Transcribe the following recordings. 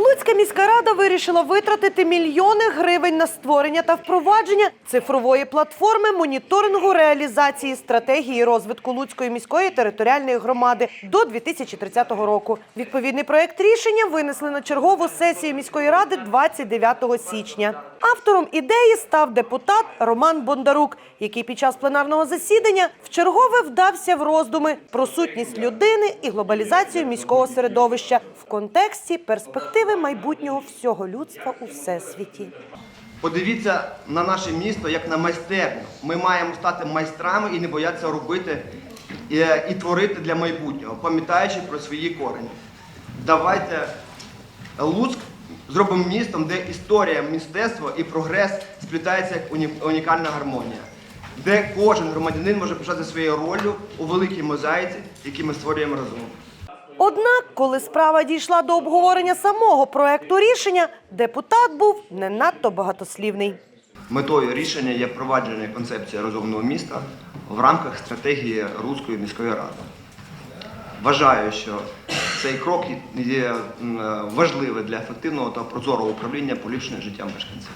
Луцька міська рада вирішила витратити мільйони гривень на створення та впровадження цифрової платформи моніторингу реалізації стратегії розвитку Луцької міської територіальної громади до 2030 року. Відповідний проект рішення винесли на чергову сесію міської ради 29 січня. Автором ідеї став депутат Роман Бондарук, який під час пленарного засідання вчергове вдався в роздуми про сутність людини і глобалізацію міського середовища в контексті перспективи майбутнього всього людства у всесвіті. Подивіться на наше місто як на майстерню. Ми маємо стати майстрами і не боятися робити і, і творити для майбутнього, пам'ятаючи про свої корені. Давайте Луцьк зробимо містом, де історія мистецтва і прогрес сплітаються як уні- унікальна гармонія, де кожен громадянин може пишати своєю ролью у великій мозаїці, яку ми створюємо разом. Однак, коли справа дійшла до обговорення самого проекту рішення, депутат був не надто багатослівний. Метою рішення є впровадження концепції розумного міста в рамках стратегії Руської міської ради. Вважаю, що цей крок є важливий для ефективного та прозорого управління поліпшення життя мешканців.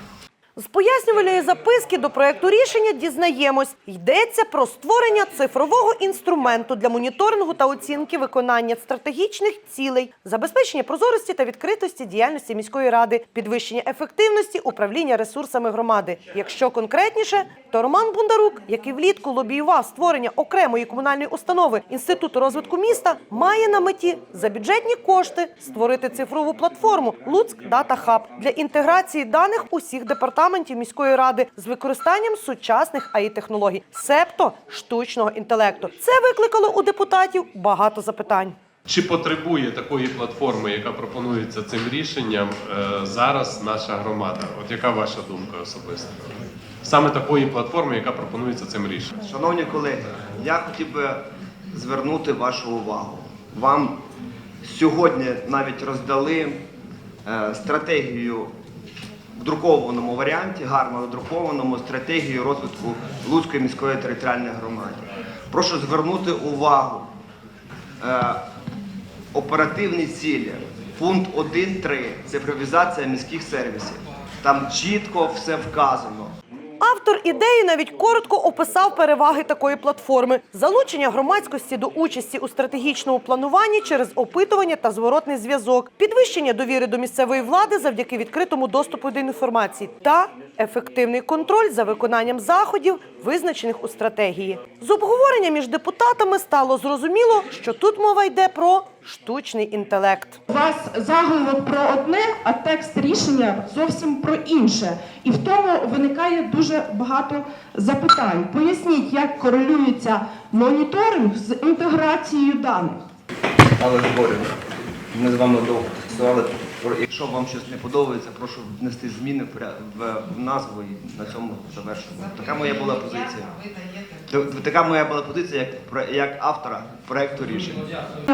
З пояснювальної записки до проекту рішення дізнаємось, йдеться про створення цифрового інструменту для моніторингу та оцінки виконання стратегічних цілей, забезпечення прозорості та відкритості діяльності міської ради, підвищення ефективності управління ресурсами громади. Якщо конкретніше, то Роман Бондарук, який влітку лобіював створення окремої комунальної установи інституту розвитку міста, має на меті за бюджетні кошти створити цифрову платформу Луцьк Дата Хаб для інтеграції даних усіх департаментів міської ради з використанням сучасних АІ-технологій, себто штучного інтелекту. Це викликало у депутатів багато запитань. Чи потребує такої платформи, яка пропонується цим рішенням е, зараз наша громада? От яка ваша думка особиста? Саме такої платформи, яка пропонується цим рішенням? Шановні колеги, я хотів би звернути вашу увагу. Вам сьогодні навіть роздали е, стратегію друкованому варіанті, гарно надрукованому стратегію розвитку Луцької міської територіальної громади. Прошу звернути увагу. Е, оперативні цілі. Пункт 1.3 цифровізація міських сервісів. Там чітко все вказано. Автор ідеї навіть коротко описав переваги такої платформи: залучення громадськості до участі у стратегічному плануванні через опитування та зворотний зв'язок, підвищення довіри до місцевої влади завдяки відкритому доступу до інформації та ефективний контроль за виконанням заходів, визначених у стратегії. З обговорення між депутатами стало зрозуміло, що тут мова йде про штучний інтелект. У вас заголовок про одне, а текст рішення зовсім про інше. І в тому виникає дуже багато запитань. Поясніть, як корелюється моніторинг з інтеграцією даних. Але зборів. Ми з вами довго. Про- Якщо вам щось не подобається, прошу внести зміни в назву і на цьому завершимо. Така моя була позиція. Така моя була позиція як, про- як автора проекту рішення.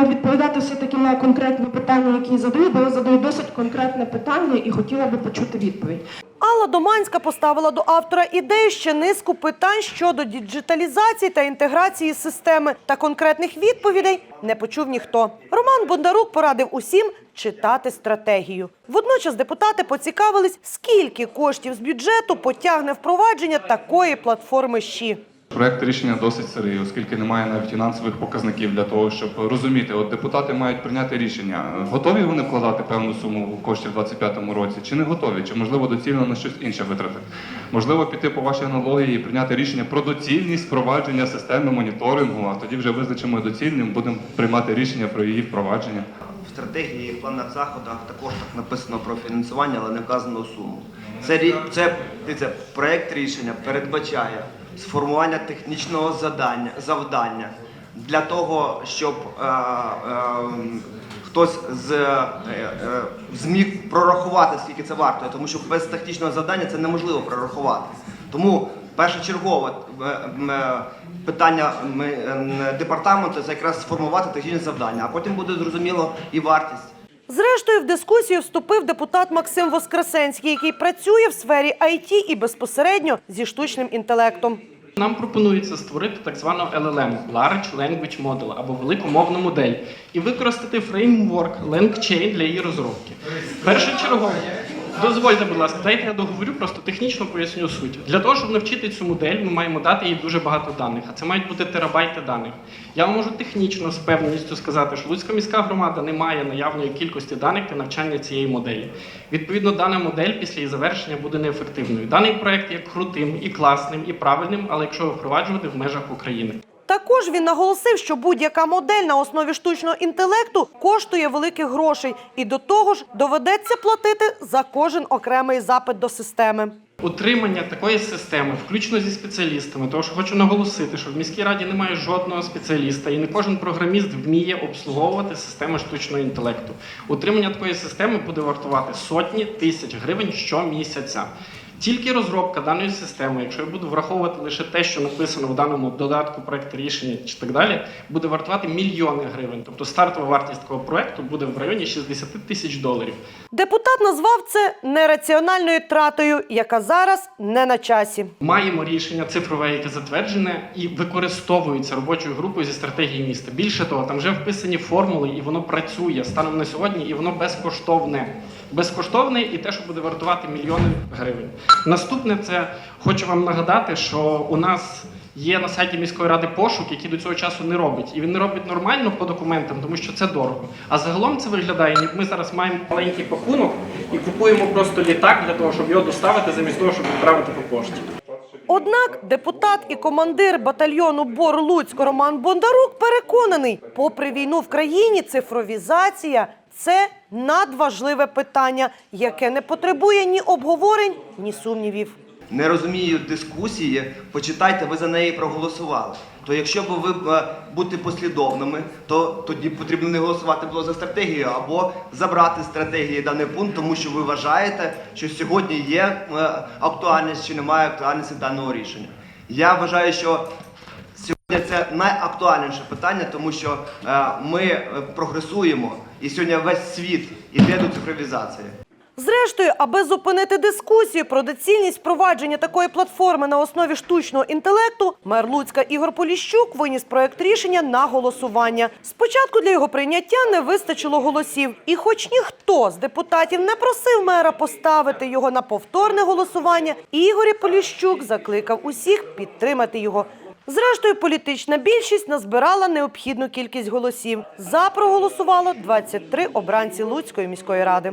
Відповідати все-таки на конкретні питання, які задаю, бо я задаю досить конкретне питання і хотіла би почути відповідь. Алла Доманська поставила до автора ідею ще низку питань щодо діджиталізації та інтеграції системи та конкретних відповідей не почув ніхто. Роман Бондарук порадив усім читати стратегію. Водночас депутати поцікавились, скільки коштів з бюджету потягне впровадження такої платформи ЩІ. Проект рішення досить сирий, оскільки немає навіть фінансових показників для того, щоб розуміти, от депутати мають прийняти рішення. Готові вони вкладати певну суму коштів у 2025 році, чи не готові, чи можливо доцільно на щось інше витратити? Можливо, піти по вашій аналогії і прийняти рішення про доцільність впровадження системи моніторингу, а тоді вже визначимо доцільним, будемо приймати рішення про її впровадження. В стратегії і планах заходах також так написано про фінансування, але не вказано суму. Це, це, дивіться, проект рішення передбачає сформування технічного задання, завдання для того, щоб е, е, хтось з, е, е, зміг прорахувати, скільки це вартує, тому що без технічного завдання це неможливо прорахувати. Тому першочергове е, питання е, департаменту це якраз сформувати технічне завдання, а потім буде зрозуміло і вартість. Зрештою, в дискусію вступив депутат Максим Воскресенський, який працює в сфері IT і безпосередньо зі штучним інтелектом. Нам пропонується створити так звану LLM – Large Language Model або велику мовну модель і використати фреймворк LangChain для її розробки. Першочергово, дозвольте, будь ласка, дайте я договорю, просто технічно поясню суть. Для того, щоб навчити цю модель, ми маємо дати їй дуже багато даних, а це мають бути терабайти даних. Я вам можу технічно з певністю сказати, що Луцька міська громада не має наявної кількості даних для навчання цієї моделі. Відповідно, дана модель після її завершення буде неефективною. Даний проект є крутим і класним, і правильним, але якщо впроваджувати в межах України. Також він наголосив, що будь-яка модель на основі штучного інтелекту коштує великих грошей, і до того ж доведеться платити за кожен окремий запит до системи. Утримання такої системи, включно зі спеціалістами, тому що хочу наголосити, що в міській раді немає жодного спеціаліста, і не кожен програміст вміє обслуговувати системи штучного інтелекту. Утримання такої системи буде вартувати сотні тисяч гривень щомісяця. Тільки розробка даної системи, якщо я буду враховувати лише те, що написано в даному додатку проекту рішення чи так далі, буде вартувати мільйони гривень. Тобто стартова вартість такого проекту буде в районі 60 тисяч доларів. Депутат назвав це нераціональною тратою, яка зараз не на часі. Маємо рішення цифрове, яке затверджене і використовується робочою групою зі стратегії міста. Більше того, там вже вписані формули, і воно працює станом на сьогодні, і воно безкоштовне. Безкоштовне і те, що буде вартувати мільйони гривень. Наступне це хочу вам нагадати, що у нас. Є на сайті міської ради пошук, який до цього часу не робить. І він не робить нормально по документам, тому що це дорого. А загалом це виглядає, ніби ми зараз маємо маленький пакунок і купуємо просто літак для того, щоб його доставити, замість того, щоб відправити по пошті. Однак депутат і командир батальйону Бор Луцьк Роман Бондарук переконаний, попри війну в країні, цифровізація це надважливе питання, яке не потребує ні обговорень, ні сумнівів. Не розумію дискусії, почитайте, ви за неї проголосували. То якщо б ви е, бути послідовними, то тоді потрібно не голосувати було за стратегію або забрати стратегії даний пункт, тому що ви вважаєте, що сьогодні є е, актуальність чи немає актуальності даного рішення. Я вважаю, що Сьогодні це найактуальніше питання, тому що е, ми прогресуємо, і сьогодні весь світ іде до цифровізації. Зрештою, аби зупинити дискусію про доцільність впровадження такої платформи на основі штучного інтелекту, мер Луцька Ігор Поліщук виніс проект рішення на голосування. Спочатку для його прийняття не вистачило голосів, і, хоч ніхто з депутатів не просив мера поставити його на повторне голосування, Ігор Поліщук закликав усіх підтримати його. Зрештою, політична більшість назбирала необхідну кількість голосів. За проголосувало 23 обранці Луцької міської ради.